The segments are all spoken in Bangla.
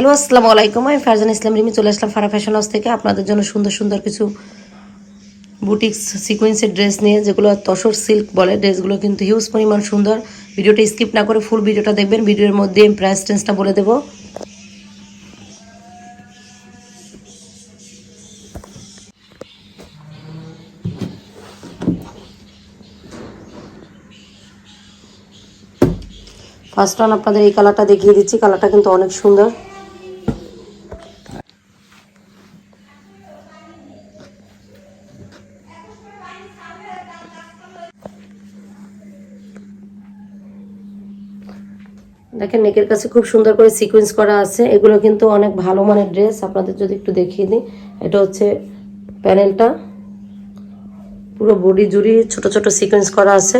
হ্যালো আসসালামু আলাইকুম। আমি ফারজান ইসলাম রিমি, চলে আসলাম ফারা ফ্যাশন হাউস থেকে। আপনাদের জন্য সুন্দর সুন্দর কিছু বুটিক্স সিকোয়েন্সের ড্রেস নিয়ে, যেগুলো তসর সিল্ক বলে। ড্রেসগুলো কিন্তু হিউজ পরিমাণ সুন্দর। ভিডিওটা স্কিপ না করে ফুল ভিডিওটা দেখবেন। ভিডিওর মধ্যে আমি প্রাইস টেন্সটা বলে দেবো। ফার্স্ট ওয়ান আপনাদের এই কালারটা দেখিয়ে দিচ্ছি। কালারটা কিন্তু অনেক সুন্দর। দেখেন, নেকের কাছে খুব সুন্দর করে সিকোয়েন্স করা আছে। এগুলো কিন্তু অনেক ভালো মানের ড্রেস আপনাদের যদি একটু দেখিয়ে দিই, এটা হচ্ছে প্যানেলটা। পুরো বডি জুড়ি ছোট ছোট সিকোয়েন্স করা আছে।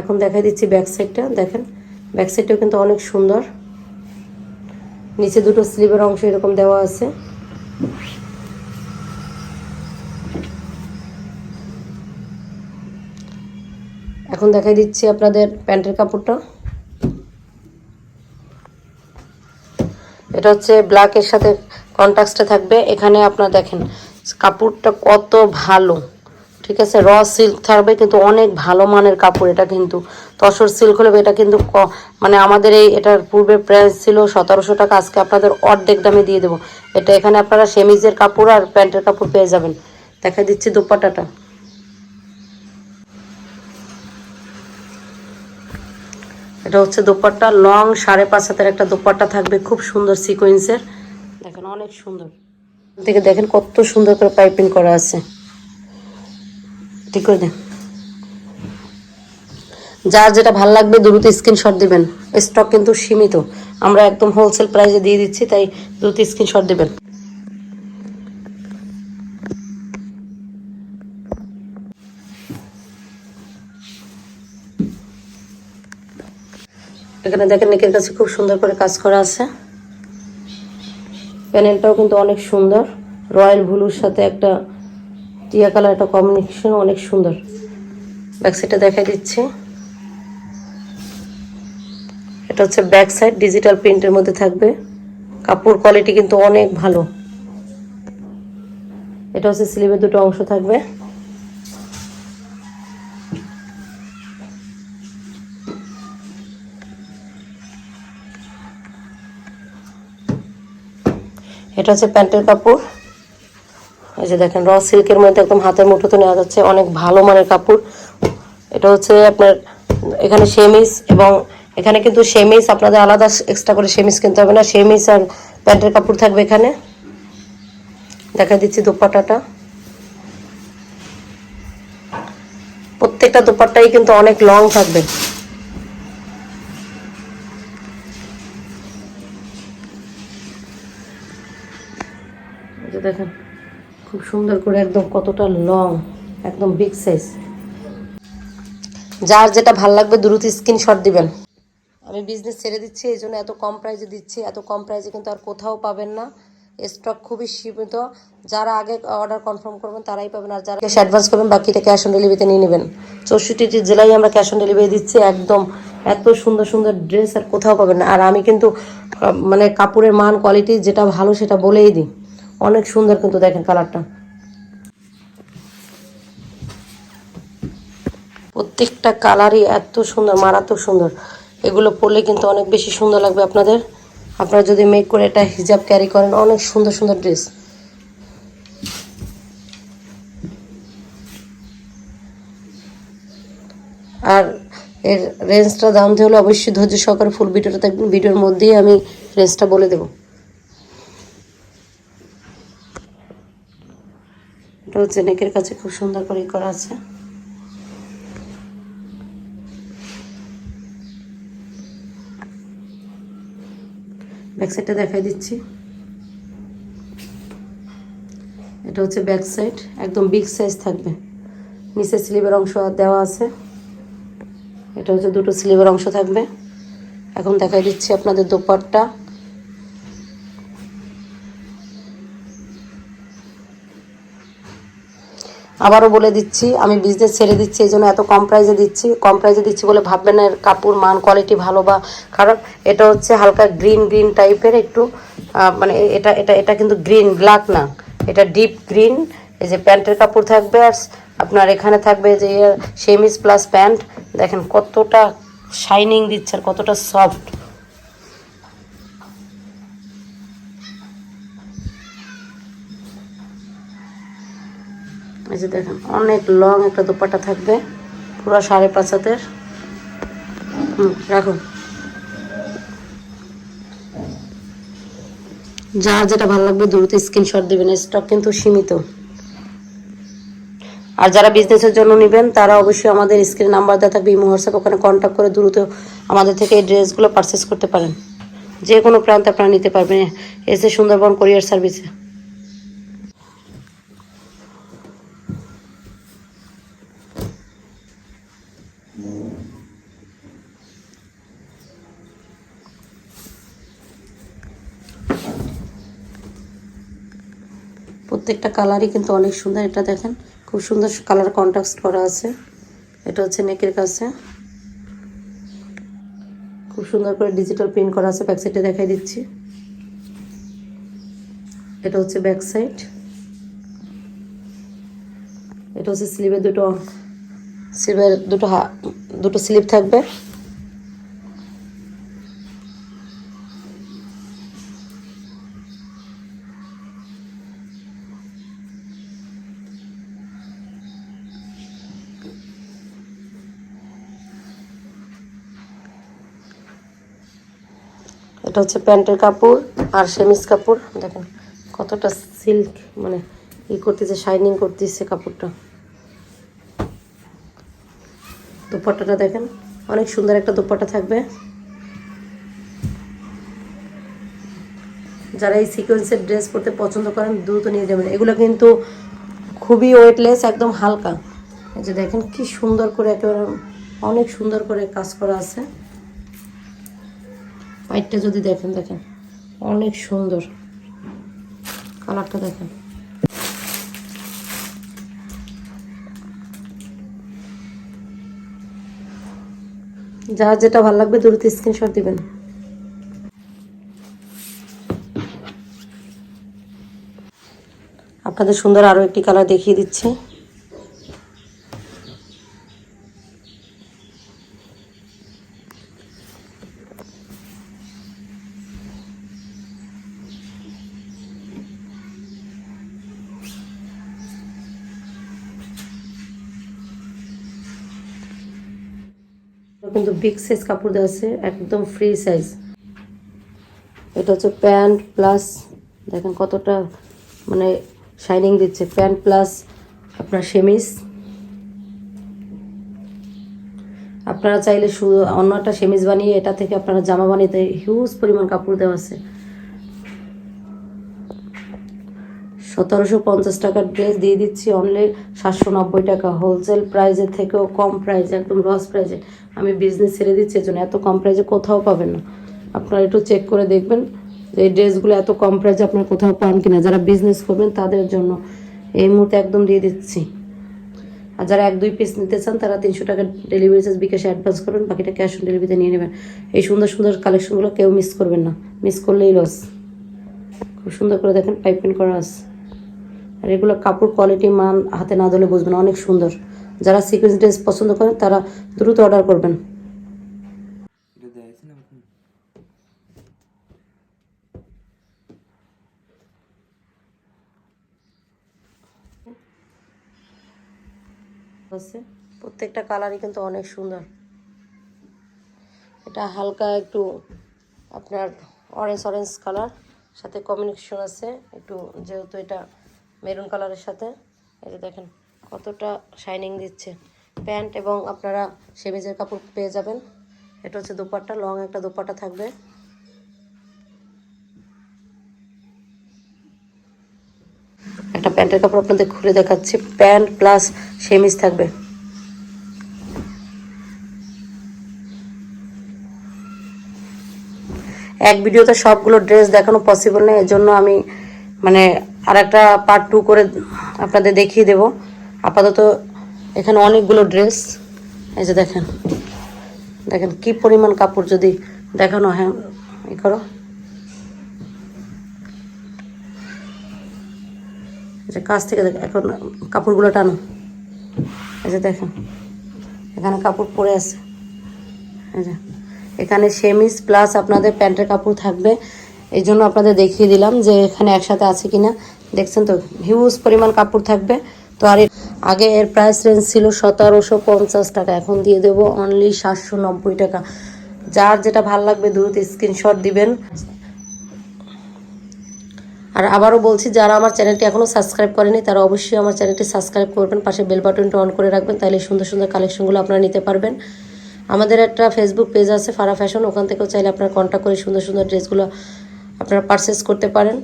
এখন দেখাই দিচ্ছি ব্যাক সাইডটা দেখেন ব্যাক সাইডটাও কিন্তু অনেক সুন্দর। নিচে দুটো স্লিভের অংশ এরকম দেওয়া আছে। এখন দেখাই দিচ্ছি আপনাদের প্যান্টের কাপড়টা। এটা হচ্ছে ব্ল্যাকের সাথে কন্ট্রাস্টে থাকবে। এখানে আপনার দেখেন, কাপড়টা কত ভালো, ঠিক আছে? র সিল্ক থাকবে, কিন্তু অনেক ভালো মানের কাপড় এটা কিন্তু। তসর সিল্ক হলে এটা কিন্তু মানে আমাদের এই এটার পূর্বে প্রাইস ছিল সতেরোশো টাকা, আজকে আপনাদের অর্ধেক দামে দিয়ে দেবো। এটা এখানে আপনারা সেমিজের কাপড় আর প্যান্টের কাপড় পেয়ে যাবেন। দেখা দিচ্ছি দোপাট্টাটা এটা হচ্ছে দোপাট্টা। লং সাড়ে পাঁচ হাতের একটা দোপাট্টা থাকবে খুব সুন্দর সিকোয়েন্সের দেখেন, অনেক সুন্দর। দেখে দেখেন কত সুন্দর করে পাইপিং করা আছে। ঠিক করে দেন। যার যেটা ভালো লাগবে দ্রুত স্ক্রিনশট দিবেন। স্টক কিন্তু সীমিত। আমরা একদম হোলসেল প্রাইসে দিয়ে দিচ্ছি, তাই দ্রুত স্ক্রিনশট দিবেন। এখানে দেখেন নেকের কাছে খুব সুন্দর করে কাজ করা আছে। প্যানেলটাও কিন্তু অনেক সুন্দর। রয়্যাল ব্লুর সাথে একটা টিয়া কালার, একটা কম্বিনেশন অনেক সুন্দর। ব্যাক সাইডটা দেখাই দিচ্ছি। এটা হচ্ছে ব্যাক সাইড, ডিজিটাল প্রিন্টের মধ্যে থাকবে। কাপড় কোয়ালিটি কিন্তু অনেক ভালো। এটা হচ্ছে স্লিভের দুটো অংশ থাকবে। এটা হচ্ছে প্যান্টের কাপড়। এই যে দেখেন র সিল্কের মধ্যে একদম হাতের মুঠোতে নেওয়া যাচ্ছে, অনেক ভালো মানের কাপড়। এটা হচ্ছে আপনার, এখানে সেমিস এবং এখানে কিন্তু সেমিস আপনাদের আলাদা এক্সট্রা করে সেমিস কিনতে হবে না সেমিস আর প্যান্টের কাপড় থাকবে এখানে। দেখা দিচ্ছি দোপাট্টাটা। প্রত্যেকটা দোপাট্টাই কিন্তু অনেক লং থাকবে। যে দেখেন, খুব সুন্দর করে একদম কতটা লং একদম বিগ সাইজ যার যেটা ভালো লাগবে দ্রুত স্ক্রিনশট দিবেন। আমি বিজনেস ছেড়ে দিচ্ছি, এই জন্য এত কম প্রাইসে দিচ্ছি, এত কম প্রাইজে কিন্তু আর কোথাও পাবেন না। স্টক খুবই সীমিত। যারা আগে অর্ডার কনফার্ম করবেন, তারাই পাবেন। আর যারা ক্যাশ অ্যাডভান্স করবেন, বাকিটা ক্যাশ অন ডেলিভারিতে নিয়ে নেবেন। চৌষট্টিটি জেলায় আমরা ক্যাশ অন ডেলিভারি দিচ্ছি, একদম এত সুন্দর সুন্দর ড্রেস আর কোথাও পাবেন না। আর আমি কিন্তু মানে কাপড়ের মান কোয়ালিটি যেটা ভালো সেটা বলেই দিই। অনেক সুন্দর কিন্তু দেখেন কালারটা। প্রত্যেকটা কালারই এত সুন্দর, মারাত্মক সুন্দর। এগুলো পরলে কিন্তু অনেক বেশি সুন্দর লাগবে আপনাদের। আপনারা যদি মেক করে এটা হিজাব ক্যারি করেন, অনেক সুন্দর সুন্দর ড্রেস আর এর রেঞ্জটা জানতে হলে অবশ্যই ধৈর্য সহকারে ফুল ভিডিওটা ভিডিওর মধ্যেই আমি রেঞ্জটা বলে দেবো। এটা হচ্ছে নেকের কাছে খুব সুন্দর করে করা আছে। ব্যাক সাইডটা দেখাই দিচ্ছি। এটা হচ্ছে ব্যাক সাইড, একদম বিগ সাইজ থাকবে। নিচে স্লিভের অংশ দেওয়া আছে। এটা হচ্ছে দুটো স্লিভের অংশ থাকবে। এখন দেখাই দিচ্ছি আপনাদের দোপাট্টা। আবারও বলে দিচ্ছি, আমি বিজনেস ছেড়ে দিচ্ছি, এই জন্য এত কম প্রাইসে দিচ্ছি। কম প্রাইসে দিচ্ছি বলে ভাববেন না, এর কাপড়, মান কোয়ালিটি ভালো বা খারাপ এটা হচ্ছে হালকা গ্রিন গ্রিন টাইপের একটু মানে এটা এটা এটা কিন্তু গ্রিন ব্ল্যাক না। এটা ডিপ গ্রিন এই যে প্যান্টের কাপড় থাকবে আর আপনার এখানে থাকবে যে সেমিস প্লাস প্যান্ট দেখেন কতটা শাইনিং দিচ্ছে আর কতটা সফট এই যে দেখেন, অনেক লং একটা দোপাট্টা থাকবে, পুরো সাড়ে পাঁচ হাতের। হুম রাখুন যার যেটা ভালো লাগবে দ্রুত স্ক্রিনশট দেবেন স্টক কিন্তু সীমিত। আর যারা বিজনেসের জন্য নেবেন, তারা অবশ্যই আমাদের স্ক্রিন নাম্বার দেওয়া থাকবে, ইমো ওখানে কন্ট্যাক্ট করে দ্রুত আমাদের থেকে এই ড্রেসগুলো পারচেস করতে পারেন। যে কোনো প্রান্তে আপনারা নিতে পারবেন, এসে সুন্দরবন কোরিয়ার সার্ভিসে প্রত্যেকটা কালারই কিন্তু অনেক সুন্দর। এটা দেখেন, খুব সুন্দর কালার কন্ট্রাস্ট করা আছে। এটা হচ্ছে নেকের কাছে। খুব সুন্দর করে ডিজিটাল প্রিন্ট করা আছে ব্যাক সাইডে দেখাই দিচ্ছি। এটা হচ্ছে ব্যাক সাইড এটা হচ্ছে স্লিভের দুটো স্লিভের দুটো দুটো স্লিভ থাকবে। এটা হচ্ছে প্যান্টের কাপড় আর সেমিস কাপড়। দেখেন কতটা সিল্ক মানে ই করতেছে শাইনিং করতেছে কাপড়টা। দুপাট্টাটা দেখেন, অনেক সুন্দর একটা দুপাট্টা থাকবে। যারা এই সিকোয়েন্সের ড্রেস পরতে পছন্দ করেন, দ্রুত নিয়ে যাবেন। এগুলো কিন্তু খুবই ওয়েটলেস একদম হালকা। এই যে দেখেন, কি সুন্দর করে একেবারে, অনেক সুন্দর করে কাজ করা আছে। পাইটটা যদি দেখেন দেখেন। অনেক সুন্দর। কালারটা দেখেন। যার যেটা ভালো লাগবে, দ্রুত স্ক্রিনশট দিবেন। আপনাদের সুন্দর আরও একটি কালার দেখিয়ে দিচ্ছি। কিন্তু বিগ সাইজ কাপড় দেওয়া আছে, একদম ফ্রি সাইজ এটা হচ্ছে প্যান্ট প্লাস, দেখেন কতটা মানে শাইনিং দিচ্ছে। প্যান্ট প্লাস আপনার সেমিস আপনারা চাইলে শুধু অন্য একটা সেমিস বানিয়ে এটা থেকে আপনারা জামা বানিয়ে হিউজ পরিমাণ কাপড় দেওয়া আছে। সতেরোশো পঞ্চাশ টাকার ড্রেস দিয়ে দিচ্ছি অনলি সাতশো নব্বই টাকা হোলসেল প্রাইজের থেকেও কম প্রাইজে একদম লস প্রাইজে আমি বিজনেস ছেড়ে দিচ্ছি এজন্য এত কম প্রাইজে কোথাও পাবেন না। আপনারা একটু চেক করে দেখবেন যে এই ড্রেসগুলো এত কম প্রাইজে আপনারা কোথাও পান কিনা। যারা বিজনেস করবেন, তাদের জন্য এই মুহূর্তে একদম দিয়ে দিচ্ছি। আর যারা এক, দুই পিস নিতে চান, তারা তিনশো টাকা ডেলিভারি চার্জ বিকাশে অ্যাডভান্স করবেন, বাকিটা ক্যাশ অন ডেলিভারিতে নিয়ে নেবেন। এই সুন্দর সুন্দর কালেকশনগুলো কেউ মিস করবেন না। মিস করলেই লস খুব সুন্দর করে দেখেন পাইপিং করা আছে। আর এগুলো কাপড় কোয়ালিটি মান হাতে না ধরলে বুঝবেন অনেক সুন্দর। যারা সিকোয়েন্স ড্রেস পছন্দ করেন, তারা দ্রুত অর্ডার করবেন। প্রত্যেকটা কালারই কিন্তু অনেক সুন্দর। এটা হালকা একটু আপনার অরেঞ্জ অরেঞ্জ কালার সাথে কম্বিনেশন আছে। একটু যেহেতু এটা মেরুন কালারের সাথে। এটা দেখেন কতটা শাইনিং দিচ্ছে। প্যান্ট এবং আপনারা সেমিজের কাপড় পেয়ে যাবেন। এটা হচ্ছে দোপাট্টা, লং একটা দোপাট্টা থাকবে। একটা প্যান্টের কাপড় আপনাদের খুলে দেখাচ্ছি। প্যান্ট প্লাস সেমিজ থাকবে। এক ভিডিওতে সবগুলো ড্রেস দেখানো পসিবল নেই এর জন্য আমি মানে আর একটা পার্ট টু করে আপনাদের দেখিয়ে দেব। আপাতত এখানে অনেকগুলো ড্রেস এই যে দেখেন। দেখেন কি পরিমাণ কাপড় যদি দেখানো হ্যাঁ ই করো। কাছ থেকে এখন কাপড়গুলো টানো। এই যে দেখেন, এখানে কাপড় পরে আছে। এখানে সেমিস প্লাস আপনাদের প্যান্টের কাপড় থাকবে। এই জন্য আপনাদের দেখিয়ে দিলাম যে এখানে একসাথে আছে কিনা। দেখছেন তো হিউজ পরিমাণ কাপড় থাকবে। তো আর আগে এর প্রাইস রেঞ্জ ছিল সতেরোশো পঞ্চাশ টাকা, এখন দিয়ে দেবো অনলি সাতশো নব্বই টাকা। যার যেটা ভালো লাগবে দ্রুত স্ক্রিনশট দিবেন। আর আবারও বলছি, যারা আমার চ্যানেলটি এখনও সাবস্ক্রাইব করেনি, তারা অবশ্যই আমার চ্যানেলটি সাবস্ক্রাইব করবেন, পাশে বেল বাটনটা অন করে রাখবেন তাহলে সুন্দর সুন্দর কালেকশনগুলো আপনারা নিতে পারবেন। আমাদের একটা ফেসবুক পেজ আছে ফারা ফ্যাশন ওখান থেকেও চাইলে আপনারা কন্ট্যাক্ট করে সুন্দর সুন্দর ড্রেসগুলো আপনারা পারচেস করতে পারেন।